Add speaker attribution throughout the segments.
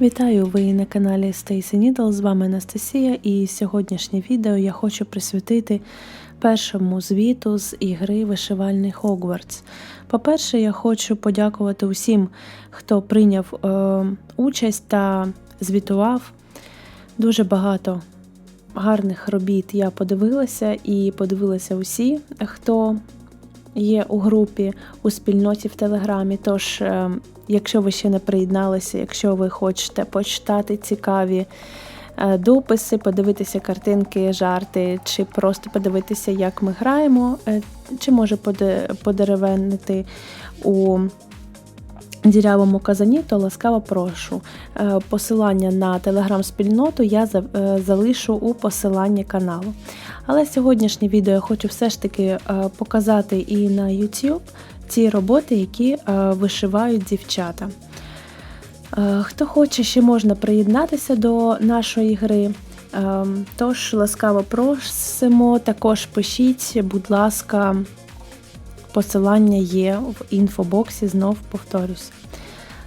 Speaker 1: Вітаю! Ви на каналі Stacy Needle, з вами Анастасія, і сьогоднішнє відео я хочу присвятити першому звіту з ігри Вишивальний Хогвартс. По-перше, я хочу подякувати усім, хто прийняв е, участь та звітував. Дуже багато гарних робіт я подивилася і подивилася усі, хто є у групі у спільноті в Телеграмі. Тож, е, якщо ви ще не приєдналися, якщо ви хочете почитати цікаві е, дописи, подивитися картинки, жарти, чи просто подивитися, як ми граємо, е, чи може поде- подеревенити у дірявому казані, то ласкаво прошу. Посилання на телеграм-спільноту я залишу у посиланні каналу. Але сьогоднішнє відео я хочу все ж таки е, показати і на YouTube ці роботи, які е, вишивають дівчата. Е, Хто хоче, ще можна приєднатися до нашої гри. Е, Тож ласкаво просимо, також пишіть, будь ласка, посилання є в інфобоксі, знов повторюся.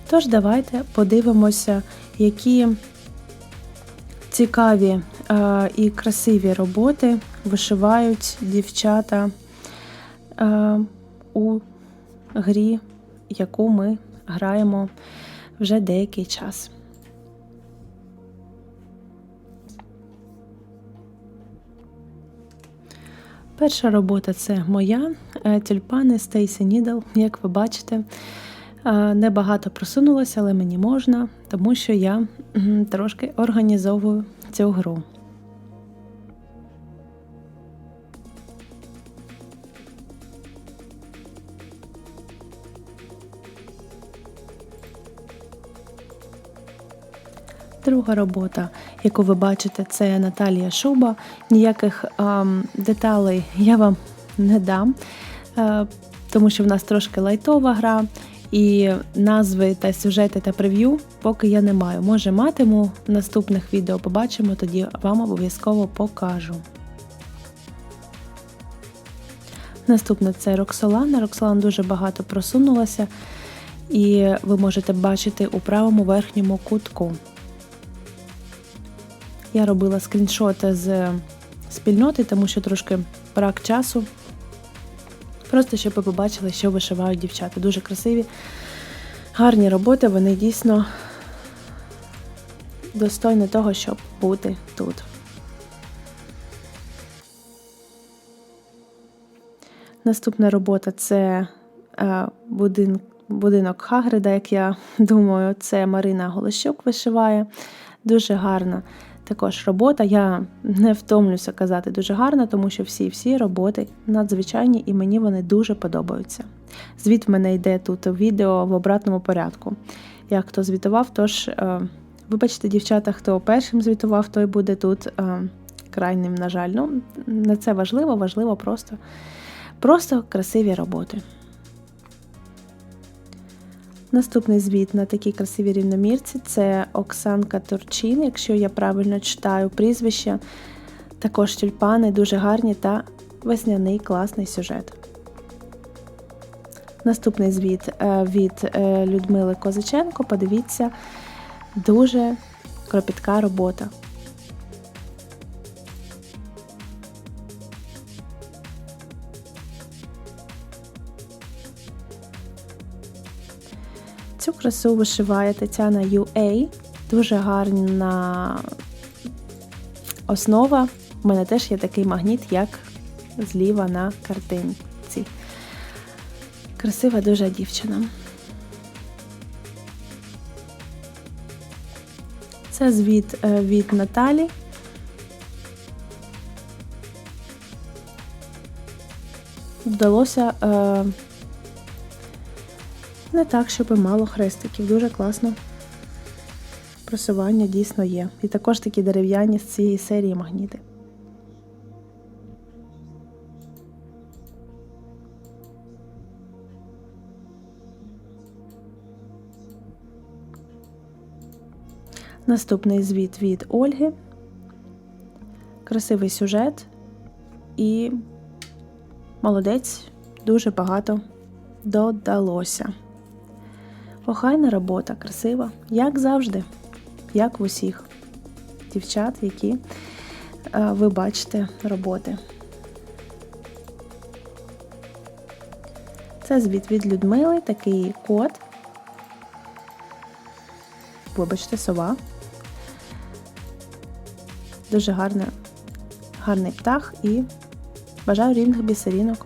Speaker 1: Тож давайте подивимося, які цікаві і красиві роботи вишивають дівчата е, у грі, яку ми граємо вже деякий час. Перша робота це моя е, тюльпани Stacy Needle, як ви бачите. Е, Небагато просунулося, але мені можна, тому що я трошки організовую цю гру. Друга робота, яку ви бачите, це Наталія Шуба. Ніяких ем, деталей я вам не дам, е, тому що в нас трошки лайтова гра, і назви та сюжети та прев'ю поки я не маю. Може, матиму в наступних відео, побачимо, тоді вам обов'язково покажу. Наступне це Роксолана. Роксолана дуже багато просунулася, і ви можете бачити у правому верхньому кутку. Я робила скріншоти з спільноти, тому що трошки брак часу. Просто щоб ви побачили, що вишивають дівчата. Дуже красиві, гарні роботи, вони дійсно достойні того, щоб бути тут. Наступна робота це е, будин, будинок Хагрида, як я думаю, це Марина Голощук вишиває. Дуже гарна також робота. Я не втомлюся казати дуже гарна, тому що всі-всі роботи надзвичайні і мені вони дуже подобаються. Звіт в мене йде тут відео в обратному порядку. Як хто звітував, тож, е, вибачте, дівчата, хто першим звітував, той буде тут е, крайнім, на жаль. Ну, не це важливо, важливо просто, просто красиві роботи. Наступний звіт на такій красивій рівномірці це Оксанка Турчин, якщо я правильно читаю прізвище. Також тюльпани дуже гарні та весняний класний сюжет. Наступний звіт е, від е, Людмили Козаченко. Подивіться, дуже кропітка робота. Красу вишиває Тетяна UA. Дуже гарна основа. У мене теж є такий магніт, як зліва на картинці. Красива дуже дівчина. Це звіт е, від Наталі. Вдалося е, не так, щоб мало хрестиків. Дуже класно. Просування дійсно є. І також такі дерев'яні з цієї серії магніти. Наступний звіт від Ольги. Красивий сюжет і молодець дуже багато додалося. Охайна робота, красива, як завжди. як в усіх дівчат, які е, ви бачите роботи. Це звіт від Людмили, такий кот. Вибачте, сова. Дуже гарна, гарний птах і бажаю рівних бісерінок.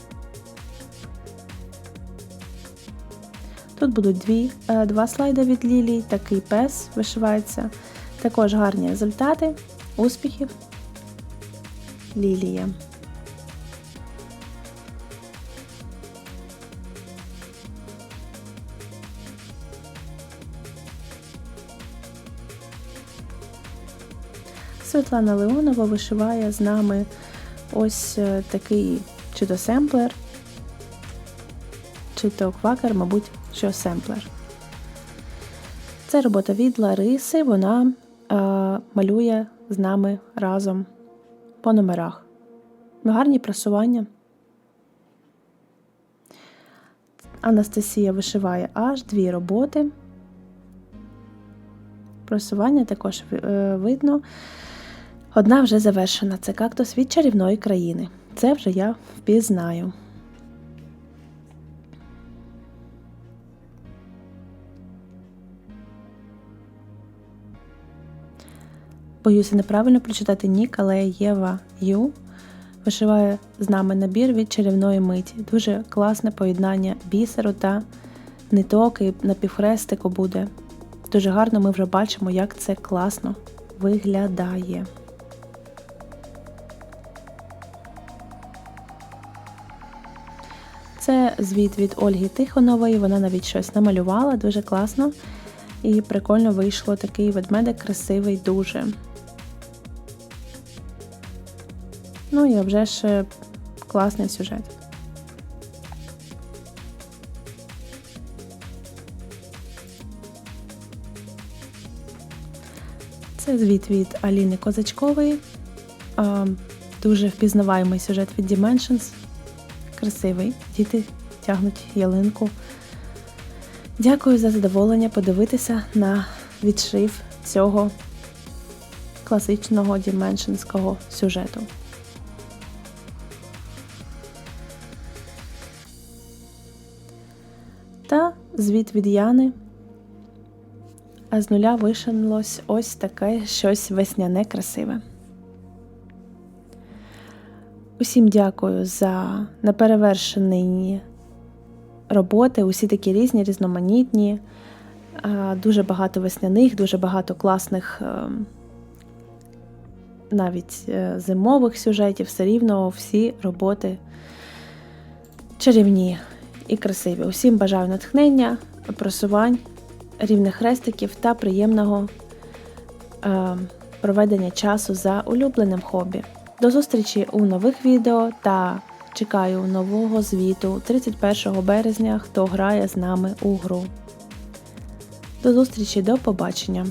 Speaker 1: Тут будуть дві, е, два слайди від Лілії, такий пес вишивається. Також гарні результати, успіхів. Лілія. Світлана Леонова вишиває з нами ось е, такий чи то семплер, чи то квакер, мабуть, що семплер. Це робота від Лариси, вона е, малює з нами разом по номерах. Гарні просування. Анастасія вишиває аж дві роботи. Просування також е, видно. Одна вже завершена. Це кактус від чарівної країни. Це вже я впізнаю. Боюся неправильно прочитати нік, але Єва Ю вишиває з нами набір від чарівної миті. Дуже класне поєднання бісеру та ниток і напівхрестику буде. Дуже гарно ми вже бачимо, як це класно виглядає. Це звіт від Ольги Тихонової, вона навіть щось намалювала, дуже класно. І прикольно вийшло такий ведмедик красивий дуже. Ну і вже ж класний сюжет. Це звіт від Аліни Козачкової. Дуже впізнаваємий сюжет від Dimensions. Красивий. Діти тягнуть ялинку. Дякую за задоволення подивитися на відшив цього класичного діменшенського сюжету. Звіт від Яни. А з нуля вишинулось ось таке щось весняне красиве. Усім дякую за неперевершені роботи, усі такі різні, різноманітні, дуже багато весняних, дуже багато класних навіть е, зимових сюжетів, все рівно всі роботи чарівні і красиві. Усім бажаю натхнення, просувань, рівних хрестиків та приємного проведення часу за улюбленим хобі. До зустрічі у нових відео та чекаю нового звіту 31 березня, хто грає з нами у гру. До зустрічі, до побачення!